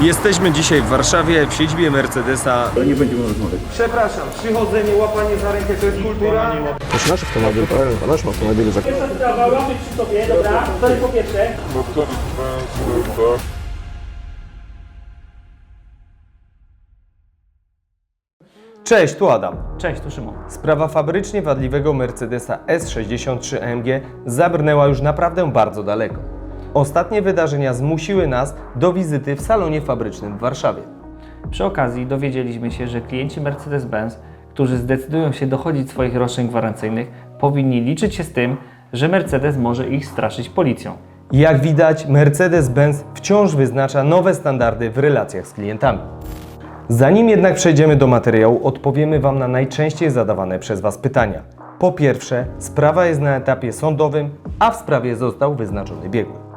Jesteśmy dzisiaj w Warszawie, w siedzibie Mercedesa. To nie będziemy rozmawiać. Przepraszam, przychodzenie, łapanie za rękę to jest kultura. To jest nasz automobil, prawda? To nasz automobil. Pierwsza sprawa, łapy przy sobie, dobra? To jest po pierwsze. No to jest Cześć, tu Adam. Cześć, tu Szymon. Sprawa fabrycznie wadliwego Mercedesa S63 AMG zabrnęła już naprawdę bardzo daleko. Ostatnie wydarzenia zmusiły nas do wizyty w salonie fabrycznym w Warszawie. Przy okazji dowiedzieliśmy się, że klienci Mercedes-Benz, którzy zdecydują się dochodzić swoich roszczeń gwarancyjnych, powinni liczyć się z tym, że Mercedes może ich straszyć policją. Jak widać, Mercedes-Benz wciąż wyznacza nowe standardy w relacjach z klientami. Zanim jednak przejdziemy do materiału, odpowiemy Wam na najczęściej zadawane przez Was pytania. Po pierwsze, sprawa jest na etapie sądowym, a w sprawie został wyznaczony biegły.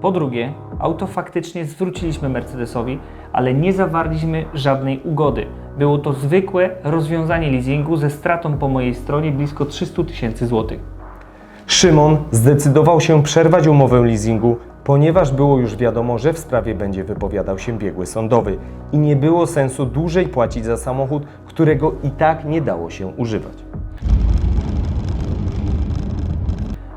Po drugie, auto faktycznie zwróciliśmy Mercedesowi, ale nie zawarliśmy żadnej ugody. Było to zwykłe rozwiązanie leasingu ze stratą po mojej stronie blisko 300 tysięcy złotych. Szymon zdecydował się przerwać umowę leasingu, ponieważ było już wiadomo, że w sprawie będzie wypowiadał się biegły sądowy i nie było sensu dłużej płacić za samochód, którego i tak nie dało się używać.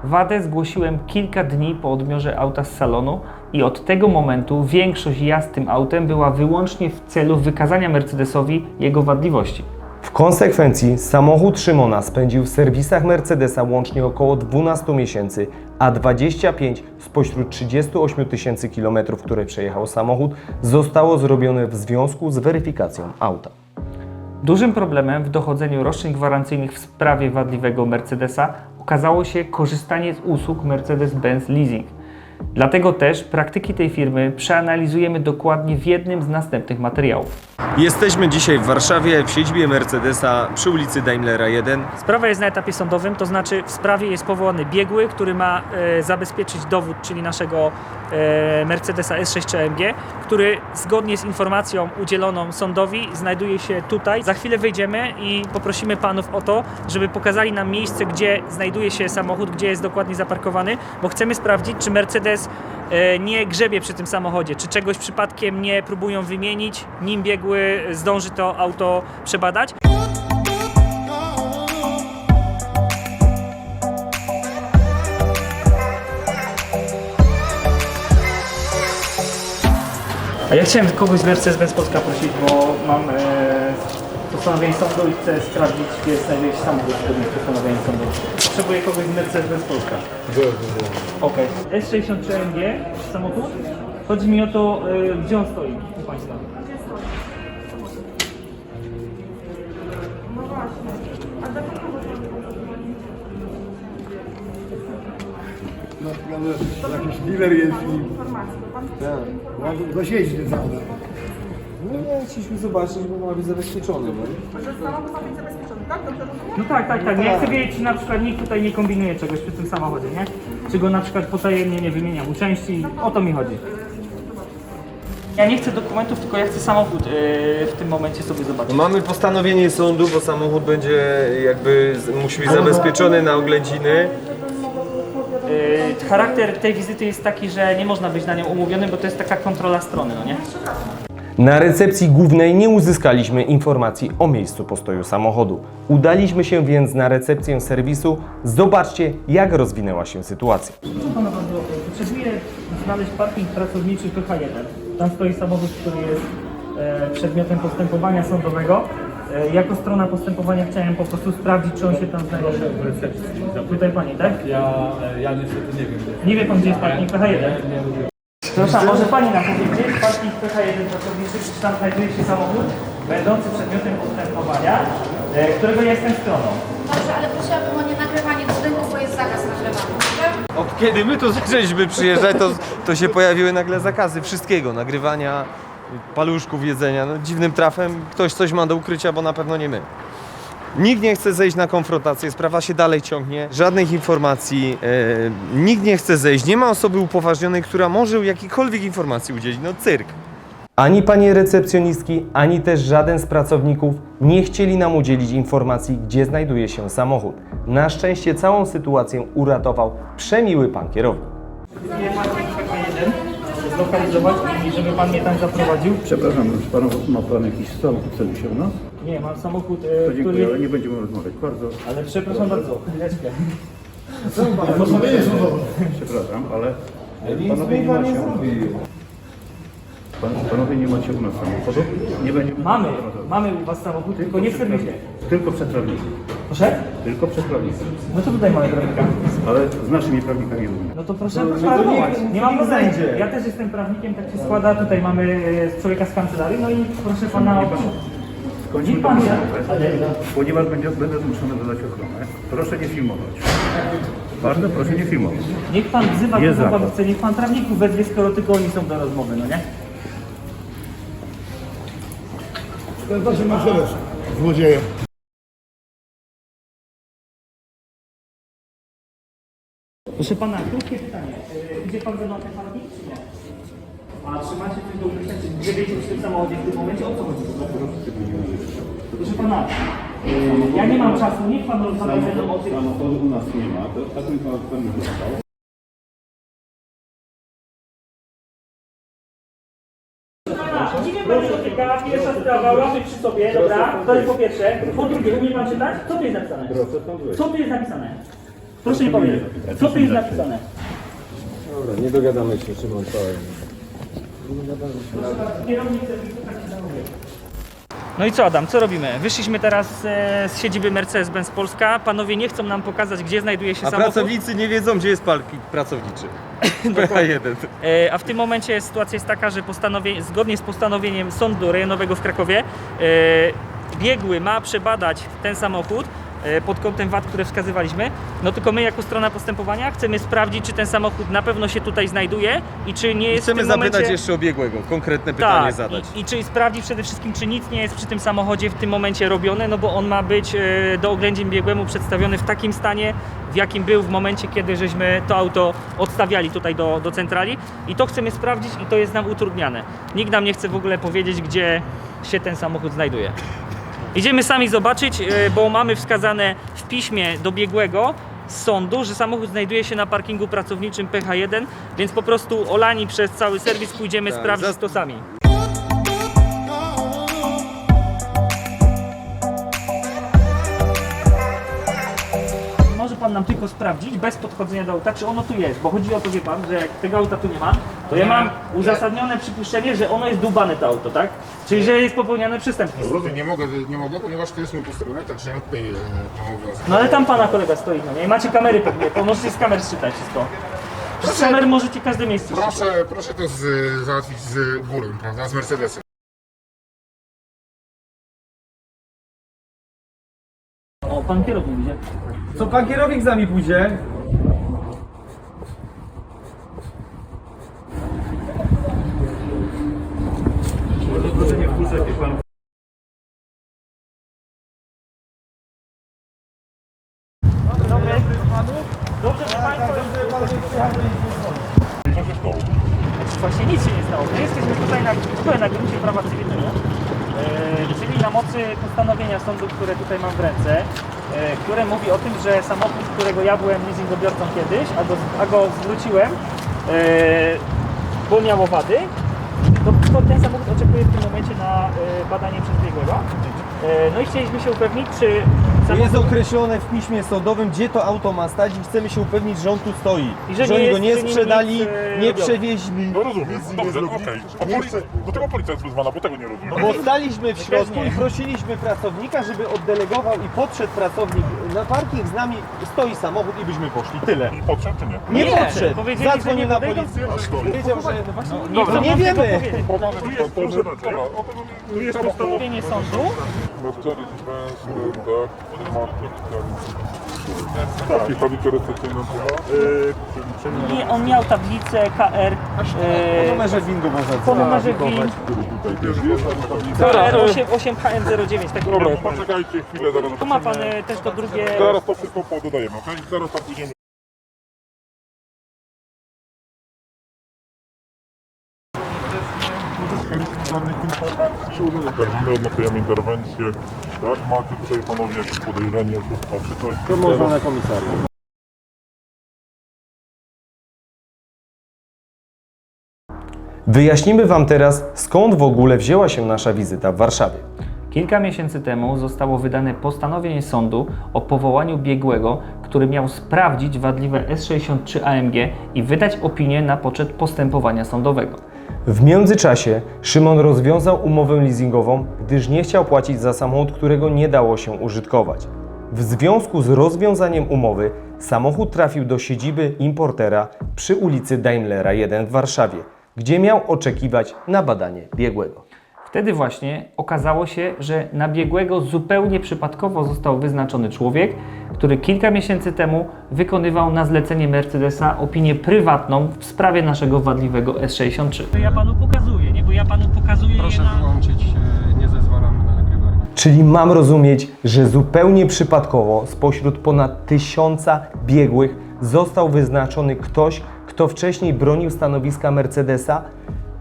Wadę zgłosiłem kilka dni po odbiorze auta z salonu i od tego momentu większość jazd tym autem była wyłącznie w celu wykazania Mercedesowi jego wadliwości. W konsekwencji samochód Szymona spędził w serwisach Mercedesa łącznie około 12 miesięcy, a 25 spośród 38 tysięcy kilometrów, które przejechał samochód, zostało zrobione w związku z weryfikacją auta. Dużym problemem w dochodzeniu roszczeń gwarancyjnych w sprawie wadliwego Mercedesa okazało się korzystanie z usług Mercedes-Benz Leasing. Dlatego też praktyki tej firmy przeanalizujemy dokładnie w jednym z następnych materiałów. Jesteśmy dzisiaj w Warszawie, w siedzibie Mercedesa przy ulicy Daimlera 1. Sprawa jest na etapie sądowym, to znaczy w sprawie jest powołany biegły, który ma e, zabezpieczyć dowód, czyli naszego e, Mercedesa S6 AMG, który zgodnie z informacją udzieloną sądowi znajduje się tutaj. Za chwilę wyjdziemy i poprosimy panów o to, żeby pokazali nam miejsce, gdzie znajduje się samochód, gdzie jest dokładnie zaparkowany, bo chcemy sprawdzić, czy Mercedes e, nie grzebie przy tym samochodzie, czy czegoś przypadkiem nie próbują wymienić, nim biegły zdąży to auto przebadać. A ja chciałem kogoś z Mercedes-Benz Polska prosić, bo mam e, postanowienie sądu i chcę sprawdzić, gdzie znajduje się samochód zgodnie z postanowieniem sądu. Potrzebuję kogoś z Mercedes-Benz Polska. Okej. S63 MG, samochód. Chodzi mi o to, e, gdzie on stoi u Państwa. Na przykład jakiś dealer jest i... Tak. Zasiedzi ten samochód. No, chcieliśmy zobaczyć, bo ma być zabezpieczony. No. No tak, tak, tak. Ja chcę wiedzieć, czy na przykład nikt tutaj nie kombinuje czegoś przy tym samochodzie, nie? Czy go na przykład potajemnie nie wymienia mu części. O to mi chodzi. Ja nie chcę dokumentów, tylko ja chcę samochód yy, w tym momencie sobie zobaczyć. Mamy postanowienie sądu, bo samochód będzie jakby z- musi być zabezpieczony na oględziny. Yy, charakter tej wizyty jest taki, że nie można być na nią umówionym, bo to jest taka kontrola strony, no nie? Na recepcji głównej nie uzyskaliśmy informacji o miejscu postoju samochodu. Udaliśmy się więc na recepcję serwisu. Zobaczcie, jak rozwinęła się sytuacja. Proszę pana bardzo, potrzebuję znaleźć parking pracowniczy PH1. Tam stoi samochód, który jest e, przedmiotem postępowania sądowego. E, jako strona postępowania chciałem po prostu sprawdzić, czy on się tam znajduje. Tutaj pani, tak? Ja, ja niestety nie wiem. Nie wie pan, gdzie jest parking PH1? Przepraszam, może pani nam powie, gdzie jest parking PH1 pracowniczy, czy tam znajduje się samochód będący przedmiotem postępowania, e, którego ja jestem stroną. Dobrze, ale prosiłabym o nienagrywanie budynków, bo jest zakaz nagrywania. dobrze? Od kiedy my tu zaczęliśmy przyjeżdżać, to, to się pojawiły nagle zakazy wszystkiego, nagrywania, paluszków, jedzenia. No, dziwnym trafem ktoś coś ma do ukrycia, bo na pewno nie my. Nikt nie chce zejść na konfrontację, sprawa się dalej ciągnie, żadnych informacji, e, nikt nie chce zejść, nie ma osoby upoważnionej, która może jakiejkolwiek informacji udzielić, no cyrk. Ani pani recepcjonistki, ani też żaden z pracowników nie chcieli nam udzielić informacji, gdzie znajduje się samochód. Na szczęście całą sytuację uratował przemiły pan kierownik. Nie PH1. zlokalizować i żeby pan mnie tam zaprowadził. Przepraszam, czy pan ma pan jakiś samochód celu się u nas? Nie, mam samochód, To e, dziękuję, ale który... nie będziemy rozmawiać. Bardzo Ale przepraszam bardzo, chwileczkę. przepraszam, ale panowie nie macie... Pan, panowie nie macie u nas samochodu. Nie będziemy... Mamy, mamy u was samochód, tylko nie w serwisie. Tylko przed prawnikiem. Proszę? Tylko przed prawnikiem. No to tutaj mamy prawnika. Ale z naszymi prawnikami również. No to proszę poszarpować. Nie mam problemu. Ja też jestem prawnikiem, tak się składa. Tutaj mamy e, człowieka z kancelarii, no i proszę pana o... Skończmy Niech tę pan rozmowę, ale- ponieważ będzie, będę zmuszony dodać ochronę. Proszę nie filmować. Bardzo proszę nie filmować. Niech pan wzywa Jest kogo pan chce, niech pan prawników wezwie, skoro tylko oni są do rozmowy, no nie? To jest właśnie Mercedes. Złodzieje. Proszę pana, krótkie pytanie. E, Idzie pan ze mną na ten parking, czy nie? A trzymacie coś do ukrycia, czy gdzie wiecie w tym samochodzie w tym momencie? O co chodzi? Proszę pana, e, ja nie mam czasu, niech pan rozmawia ze mną o tym. Samochodu u nas nie ma, to taką informację pan nie dostał. Nie pierwsza sprawa, łapy przy sobie, dobra, to jest po pierwsze. Po drugie, umie pan czytać? Co tu jest napisane? Co tu jest napisane? Proszę mi powiedzieć, co tu jest napisane? Dobra, nie dogadamy się, Szymon, całe. No i co Adam, co robimy? Wyszliśmy teraz e, z siedziby Mercedes-Benz Polska. Panowie nie chcą nam pokazać, gdzie znajduje się A samochód. pracownicy nie wiedzą, gdzie jest parking pracowniczy. PH1. E, a w tym momencie sytuacja jest taka, że postanowie, zgodnie z postanowieniem Sądu Rejonowego w Krakowie e, biegły ma przebadać ten samochód pod kątem wad, które wskazywaliśmy. No tylko my jako strona postępowania chcemy sprawdzić, czy ten samochód na pewno się tutaj znajduje i czy nie jest Chcemy w tym zapytać momencie... jeszcze o biegłego, konkretne pytanie Tak, zadać. I, i czy sprawdzić przede wszystkim, czy nic nie jest przy tym samochodzie w tym momencie robione, no bo on ma być e, do oględzin biegłemu przedstawiony w takim stanie, w jakim był w momencie, kiedy żeśmy to auto odstawiali tutaj do, do centrali. I to chcemy sprawdzić i to jest nam utrudniane. Nikt nam nie chce w ogóle powiedzieć, gdzie się ten samochód znajduje. Idziemy sami zobaczyć, e, bo mamy wskazane w piśmie do biegłego z sądu, że samochód znajduje się na parkingu pracowniczym PH1, więc po prostu olani przez cały serwis pójdziemy Tak, sprawdzić to sami. Może pan nam tylko sprawdzić, bez podchodzenia do auta, czy ono tu jest, bo chodzi o to, wie pan, że jak tego auta tu nie ma, to ja mam uzasadnione przypuszczenie, że ono jest dubane to auto, tak? Czyli, że jest popełniane przestępstwo. Rozumiem, nie mogę, nie mogę, ponieważ to jest mój posterunek, także ja tutaj e, obowiązek. No ale tam pana kolega stoi, no nie? I macie kamery pewnie, to możecie z kamer czytać wszystko. Z kamer możecie każde miejsce czytać. Proszę, proszę to z, załatwić z górą, prawda, z Mercedesem. O, pan kierownik idzie. Co pan kierownik z nami pójdzie? Dobrze, że państwo... Właśnie nic się nie stało. My jesteśmy tutaj na, na gruncie prawa cywilnego, e, czyli na mocy postanowienia sądu, które tutaj mam w ręce, e, które mówi o tym, że samochód, którego ja byłem leasingobiorcą kiedyś, a go, a go zwróciłem, e, bo miało wady, to ten samochód oczekuje w tym momencie na e, badanie przez biegłego. E, no i chcieliśmy się upewnić, czy jest samochód... określone w piśmie sądowym, gdzie to auto ma stać i chcemy się upewnić, że on tu stoi. I że że nie oni go jest nie przy nim sprzedali, nic, e, nie przewieźli. No rozumiem, dobrze, okej. A policja, do tego policja jest wezwana, bo tego nie rozumiem. Bo staliśmy w środku nie. i prosiliśmy pracownika, żeby oddelegował i podszedł pracownik na parking z nami, stoi samochód i byśmy poszli. Tyle. I podszedł czy nie? Nie, Nie, podszedł. powiedzieli, że Zadzwonił nie na podejdą. policję. Powiedział, że no właśnie Nie, nie tego wiemy. Pokażę tu jest, proszę, dobra, o to Tu jest postanowienie sądu. Mercedes-Benz, tak, tak. I tablice recepcyjne chyba. I on miał tablicę KR Po e, numerze windu można po numerze WIN Tutaj też jest taka tablica. KR8, 8HM09. Taki Dobra, numer. poczekajcie chwilę, zaraz Tu ma pan e, też to drugie. Zaraz to wszystko pododajemy, okej? Zaraz tam pójdziemy. My odnotujemy interwencję. Tak, macie tutaj panowie jakieś podejrzenie, czy coś? To można na komisariat. Wyjaśnimy Wam teraz, skąd w ogóle wzięła się nasza wizyta w Warszawie. Kilka miesięcy temu zostało wydane postanowienie sądu o powołaniu biegłego, który miał sprawdzić wadliwe S63 AMG i wydać opinię na poczet postępowania sądowego. W międzyczasie Szymon rozwiązał umowę leasingową, gdyż nie chciał płacić za samochód, którego nie dało się użytkować. W związku z rozwiązaniem umowy samochód trafił do siedziby importera przy ulicy Daimlera 1 w Warszawie, gdzie miał oczekiwać na badanie biegłego. Wtedy właśnie okazało się, że na biegłego zupełnie przypadkowo został wyznaczony człowiek, który kilka miesięcy temu wykonywał na zlecenie Mercedesa opinię prywatną w sprawie naszego wadliwego S63. Ja panu pokazuję, nie? Bo ja panu pokazuję Proszę wyłączyć, e, nie zezwalamy na nagrywanie. Czyli mam rozumieć, że zupełnie przypadkowo spośród ponad tysiąca biegłych został wyznaczony ktoś, kto wcześniej bronił stanowiska Mercedesa?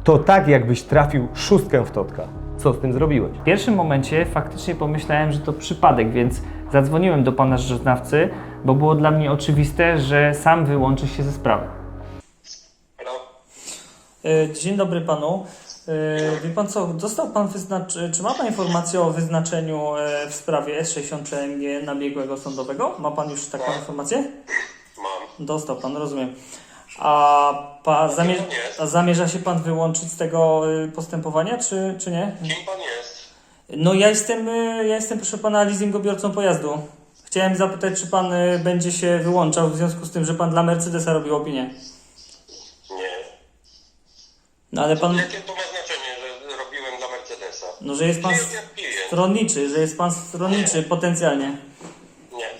To tak, jakbyś trafił szóstkę w totka. Co z tym zrobiłeś? W pierwszym momencie faktycznie pomyślałem, że to przypadek, więc zadzwoniłem do pana rzeczoznawcy, bo było dla mnie oczywiste, że sam wyłączy się ze sprawy. E, Dzień dobry panu. E, Wie pan co, dostał pan wyznacz... czy ma pan informację o wyznaczeniu e, w sprawie S63 MG na biegłego sądowego? Ma pan już taką informację? Mam. Dostał pan, rozumiem. A, pa, zamierza, a zamierza się pan wyłączyć z tego y, postępowania, czy, czy nie? Kim pan jest? No ja jestem, y, ja jestem proszę pana leasingobiorcą pojazdu. Chciałem zapytać, czy pan y, będzie się wyłączał w związku z tym, że pan dla Mercedesa robił opinię. Nie. No ale pan, Jakie to ma znaczenie, że robiłem dla Mercedesa? no że jest pan stronniczy, że jest pan stronniczy potencjalnie. Nie.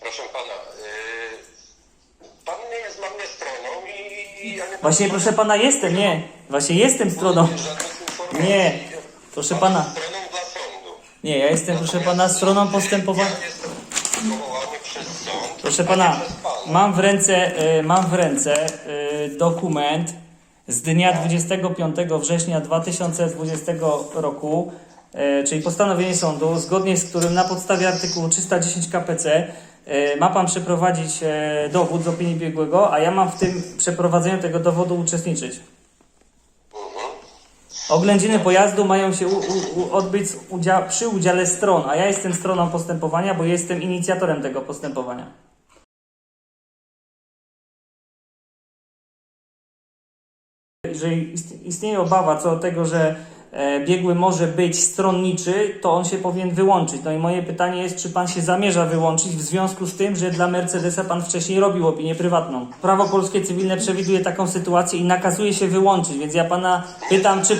Proszę pana, yy, pan nie jest dla mnie stroną i, i ja nie Właśnie proszę pana jestem, nie. Właśnie jestem stroną. Nie. Proszę Pan pana. Nie, ja jestem proszę pana stroną postępowania. Proszę pana, mam w ręce, y, mam w ręce y, dokument z dnia 25 września 2020 roku, y, czyli postanowienie sądu, zgodnie z którym na podstawie artykułu 310 KPC ma pan przeprowadzić y, dowód z opinii biegłego, a ja mam w tym przeprowadzeniu tego dowodu uczestniczyć. Oględziny pojazdu mają się u, u, odbyć udzia- przy udziale stron, a ja jestem stroną postępowania, bo jestem inicjatorem tego postępowania. Jeżeli ist- istnieje obawa co do tego, że e, biegły może być stronniczy, to on się powinien wyłączyć. No i moje pytanie jest, czy pan się zamierza wyłączyć w związku z tym, że dla Mercedesa pan wcześniej robił opinię prywatną. Prawo polskie cywilne przewiduje taką sytuację i nakazuje się wyłączyć, więc ja pana pytam, czy,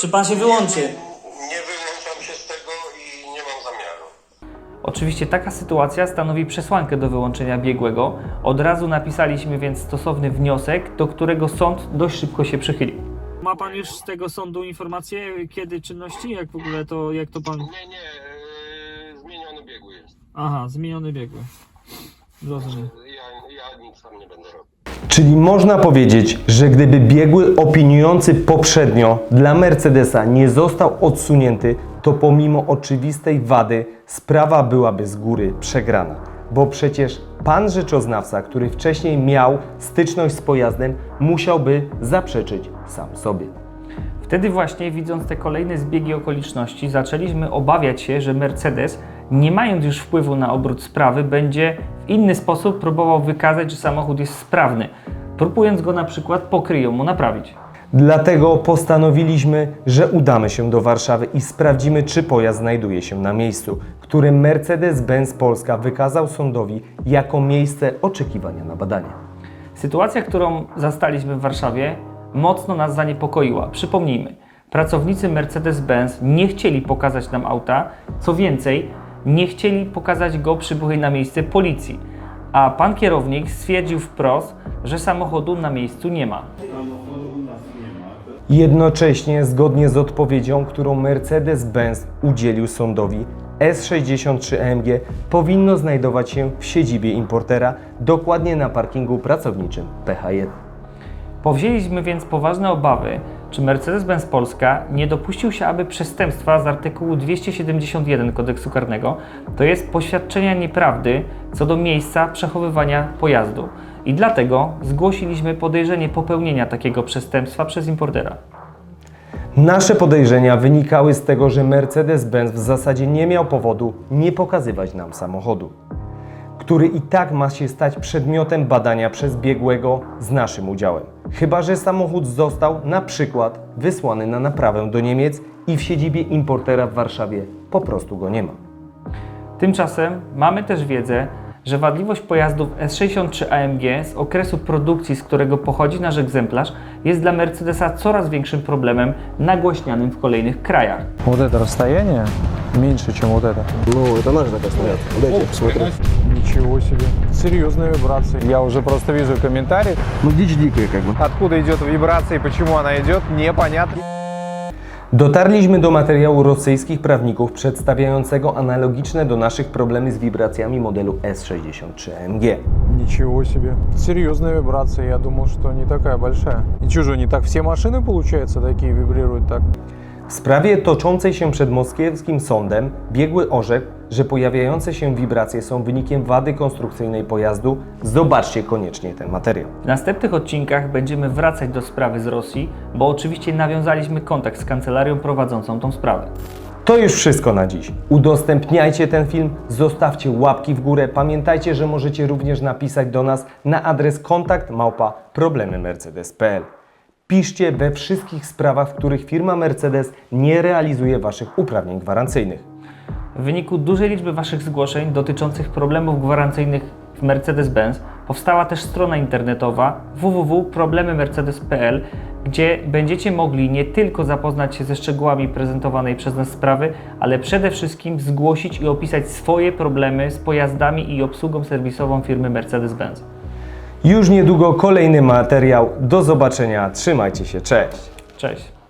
czy pan się wyłączy. Nie wyłączam się z tego i nie mam zamiaru. Oczywiście taka sytuacja stanowi przesłankę do wyłączenia biegłego. Od razu napisaliśmy więc stosowny wniosek, do którego sąd dość szybko się przychylił. Ma pan już z tego sądu informację, kiedy czynności? Jak w ogóle to, jak to pan... Nie, nie, yy, zmieniony biegły jest. Aha, zmieniony biegły. Rozumiem. Ja, ja nic tam nie będę robił. Czyli można powiedzieć, że gdyby biegły opiniujący poprzednio dla Mercedesa nie został odsunięty, to pomimo oczywistej wady sprawa byłaby z góry przegrana. Bo przecież pan rzeczoznawca, który wcześniej miał styczność z pojazdem, musiałby zaprzeczyć sam sobie. Wtedy właśnie, widząc te kolejne zbiegi okoliczności, zaczęliśmy obawiać się, że Mercedes, nie mając już wpływu na obrót sprawy, będzie w inny sposób próbował wykazać, że samochód jest sprawny, próbując go na przykład po kryjomu naprawić. Dlatego postanowiliśmy, że udamy się do Warszawy i sprawdzimy, czy pojazd znajduje się na miejscu, które Mercedes-Benz Polska wykazał sądowi jako miejsce oczekiwania na badanie. Sytuacja, którą zastaliśmy w Warszawie, mocno nas zaniepokoiła. Przypomnijmy, pracownicy Mercedes-Benz nie chcieli pokazać nam auta, co więcej, nie chcieli pokazać go przybyłej na miejsce policji, a pan kierownik stwierdził wprost, że samochodu na miejscu nie ma. Jednocześnie, zgodnie z odpowiedzią, którą Mercedes-Benz udzielił sądowi, S63 AMG powinno znajdować się w siedzibie importera, dokładnie na parkingu pracowniczym PH1. Powzięliśmy więc poważne obawy, czy Mercedes-Benz Polska nie dopuścił się aby przestępstwa z artykułu 271 kodeksu karnego, to jest poświadczenia nieprawdy co do miejsca przechowywania pojazdu. I dlatego zgłosiliśmy podejrzenie popełnienia takiego przestępstwa przez importera. Nasze podejrzenia wynikały z tego, że Mercedes-Benz w zasadzie nie miał powodu nie pokazywać nam samochodu, który i tak ma się stać przedmiotem badania przez biegłego z naszym udziałem. Chyba, że samochód został na przykład wysłany na naprawę do Niemiec i w siedzibie importera w Warszawie po prostu go nie ma. Tymczasem mamy też wiedzę, że wadliwość pojazdów S63 AMG z okresu produkcji, z którego pochodzi nasz egzemplarz, jest dla Mercedesa coraz większym problemem nagłaśnianym w kolejnych krajach. Вот это расстояние меньше, чем вот это. Ну, это наш заказ, наверное. Дайте посмотреть. Ничего себе. Серьезные вибрации. Я уже просто вижу комментарии. Ну, дичь дикая, как бы. Откуда идет вибрация и почему она идет, непонятно. Dotarliśmy do materiału rosyjskich prawników przedstawiającego analogiczne do naszych problemy z wibracjami modelu S63 AMG. Ничего себе. Серьезные вибрации. Я думал, что не такая большая. И чужо, не так все машины, получается, такие вибрируют так? W sprawie toczącej się przed moskiewskim sądem biegły orzekł, że pojawiające się wibracje są wynikiem wady konstrukcyjnej pojazdu. Zobaczcie koniecznie ten materiał. W następnych odcinkach będziemy wracać do sprawy z Rosji, bo oczywiście nawiązaliśmy kontakt z kancelarią prowadzącą tą sprawę. To już wszystko na dziś. Udostępniajcie ten film, zostawcie łapki w górę. Pamiętajcie, że możecie również napisać do nas na adres kontakt małpa problemymercedes.pl. Piszcie we wszystkich sprawach, w których firma Mercedes nie realizuje Waszych uprawnień gwarancyjnych. W wyniku dużej liczby Waszych zgłoszeń dotyczących problemów gwarancyjnych w Mercedes-Benz powstała też strona internetowa www.problemymercedes.pl, gdzie będziecie mogli nie tylko zapoznać się ze szczegółami prezentowanej przez nas sprawy, ale przede wszystkim zgłosić i opisać swoje problemy z pojazdami i obsługą serwisową firmy Mercedes-Benz. Już niedługo kolejny materiał. Do zobaczenia. Trzymajcie się. Cześć. Cześć!